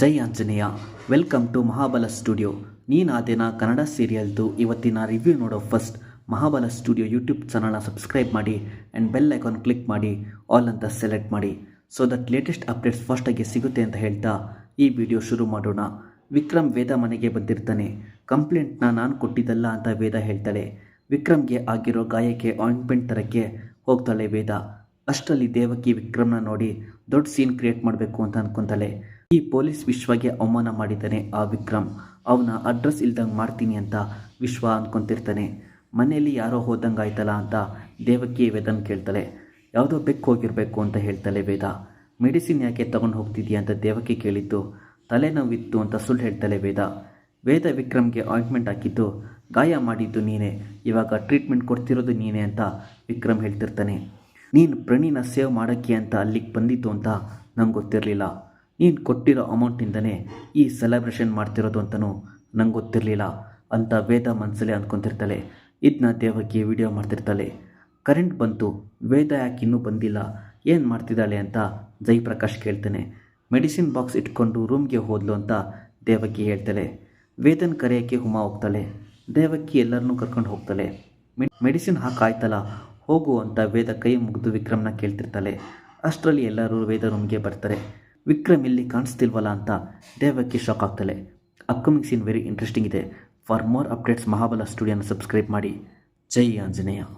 Jai Anjaneya, welcome to Mahabala studio. ನೀನಾದೇನ Kannada ಸೀರಿಯಲ್ದು ಇವತ್ತಿನ review ನೋಡೋ ಫಸ್ಟ್ ಮಹಾಬಲ ಸ್ಟುಡಿಯೋ ಯೂಟ್ಯೂಬ್ ಚಾನಲ್ನ ಸಬ್ಸ್ಕ್ರೈಬ್ ಮಾಡಿ ಆ್ಯಂಡ್ ಬೆಲ್ ಐಕಾನ್ ಕ್ಲಿಕ್ ಮಾಡಿ ಆಲ್ ಅಂತ ಸೆಲೆಕ್ಟ್ ಮಾಡಿ. ಸೊ ದಟ್ ಲೇಟೆಸ್ಟ್ ಅಪ್ಡೇಟ್ಸ್ ಫಸ್ಟಾಗಿ ಸಿಗುತ್ತೆ ಅಂತ ಹೇಳ್ತಾ ಈ ವಿಡಿಯೋ ಶುರು ಮಾಡೋಣ. ವಿಕ್ರಮ್ ವೇದ ಮನೆಗೆ ಬಂದಿರ್ತಾನೆ. ಕಂಪ್ಲೇಂಟ್ನ ನಾನು ಕೊಟ್ಟಿದ್ದಲ್ಲ ಅಂತ ವೇದ ಹೇಳ್ತಾಳೆ. ವಿಕ್ರಮ್ಗೆ ಆಗಿರೋ ಗಾಯಕ್ಕೆ ಆಯಿಂಟ್ಮೆಂಟ್ ತರಕ್ಕೆ ಹೋಗ್ತಾಳೆ ವೇದ. ಅಷ್ಟರಲ್ಲಿ ದೇವಕಿ ವಿಕ್ರಮ್ನ ನೋಡಿ ದೊಡ್ಡ ಸೀನ್ ಕ್ರಿಯೇಟ್ ಮಾಡಬೇಕು ಅಂತ ಅನ್ಕೊಂತಾಳೆ. ಈ ಪೊಲೀಸ್ ವಿಶ್ವಗೆ ಅವಮಾನ ಮಾಡಿದ್ದಾನೆ ಆ ವಿಕ್ರಮ್. ಅವನ ಅಡ್ರೆಸ್ ಇಲ್ದಂಗೆ ಮಾಡ್ತೀನಿ ಅಂತ ವಿಶ್ವ ಅಂದ್ಕೊತಿರ್ತಾನೆ ಮನೆಯಲ್ಲಿ ಯಾರೋ ಹೋದಂಗೆ ಆಯ್ತಲ್ಲ ಅಂತ ದೇವಕಿ ವೇದನ್ ಕೇಳ್ತಾಳೆ. ಯಾವುದೋ ಬೆಕ್ಕು ಹೋಗಿರಬೇಕು ಅಂತ ಹೇಳ್ತಾಳೆ ವೇದ. ಮೆಡಿಸಿನ್ ಯಾಕೆ ತಗೊಂಡು ಹೋಗ್ತಿದ್ಯಾ ಅಂತ ದೇವಕಿ ಕೇಳಿದ್ದು. ತಲೆನೋವಿತ್ತು ಅಂತ ಸುಳ್ಳು ಹೇಳ್ತಾಳೆ ವೇದ. ವೇದ ವಿಕ್ರಮ್ಗೆ ಆಯಿಂಟ್ಮೆಂಟ್ ಹಾಕಿದ್ದು, ಗಾಯ ಮಾಡಿದ್ದು ನೀನೇ, ಇವಾಗ ಟ್ರೀಟ್ಮೆಂಟ್ ಕೊಡ್ತಿರೋದು ನೀನೇ ಅಂತ ವಿಕ್ರಮ್ ಹೇಳ್ತಿರ್ತಾನೆ. ನೀನು ಪ್ರಣಿನ ಸೇವ್ ಮಾಡೋಕ್ಕೆ ಅಂತ ಅಲ್ಲಿಗೆ ಬಂದಿತ್ತು ಅಂತ ನಂಗೆ ಗೊತ್ತಿರಲಿಲ್ಲ. ನೀನು ಕೊಟ್ಟಿರೋ ಅಮೌಂಟಿಂದನೇ ಈ ಸೆಲೆಬ್ರೇಷನ್ ಮಾಡ್ತಿರೋದು ಅಂತಲೂ ನಂಗೆ ಗೊತ್ತಿರಲಿಲ್ಲ. ಅಂತ ವೇದ ಮನಸ್ಸಲ್ಲೇ ಅಂದ್ಕೊತಿರ್ತಾಳೆ ಇದನ್ನ ದೇವಕ್ಕೆ ವಿಡಿಯೋ ಮಾಡ್ತಿರ್ತಾಳೆ. ಕರೆಂಟ್ ಬಂತು, ವೇದ ಯಾಕೆ ಇನ್ನೂ ಬಂದಿಲ್ಲ? ಏನು ಮಾಡ್ತಿದ್ದಾಳೆ ಅಂತ ಜೈಪ್ರಕಾಶ್ ಕೇಳ್ತಾನೆ. ಮೆಡಿಸಿನ್ ಬಾಕ್ಸ್ ಇಟ್ಕೊಂಡು ರೂಮ್ಗೆ ಹೋದ್ಲು ಅಂತ ದೇವಕಿ ಹೇಳ್ತಾಳೆ. ವೇದನ್ ಕರೆಯೋಕ್ಕೆ ಹುಮ ಹೋಗ್ತಾಳೆ. ದೇವಕಿ ಎಲ್ಲರನ್ನೂ ಕರ್ಕೊಂಡು ಹೋಗ್ತಾಳೆ. ಮೆಡಿಸಿನ್ ಹಾಕಾಯ್ತಲ್ಲ ಹೋಗು ಅಂತ ವೇದ ಕೈ ಮುಗಿದು ವಿಕ್ರಮ್ನ ಕೇಳ್ತಿರ್ತಾಳೆ. ಅಷ್ಟರಲ್ಲಿ ಎಲ್ಲರೂ ವೇದ ರೂಮ್ಗೆ ಬರ್ತಾರೆ. ವಿಕ್ರಮ್ ಇಲ್ಲಿ ಕಾಣಿಸ್ತಿಲ್ವಲ್ಲ ಅಂತ ದೇವಕ್ಕೆ ಶಾಕ್ ಆಗ್ತಾಳೆ ಅಪ್ಕಮಿಂಗ್ ಸೀನ್ ವೆರಿ ಇಂಟ್ರೆಸ್ಟಿಂಗ್ ಇದೆ. ಫಾರ್ ಮೋರ್ ಅಪ್ಡೇಟ್ಸ್ ಮಹಾಬಲ ಸ್ಟುಡಿಯೋನ ಸಬ್ಸ್ಕ್ರೈಬ್ ಮಾಡಿ. ಜೈ ಆಂಜನೇಯ.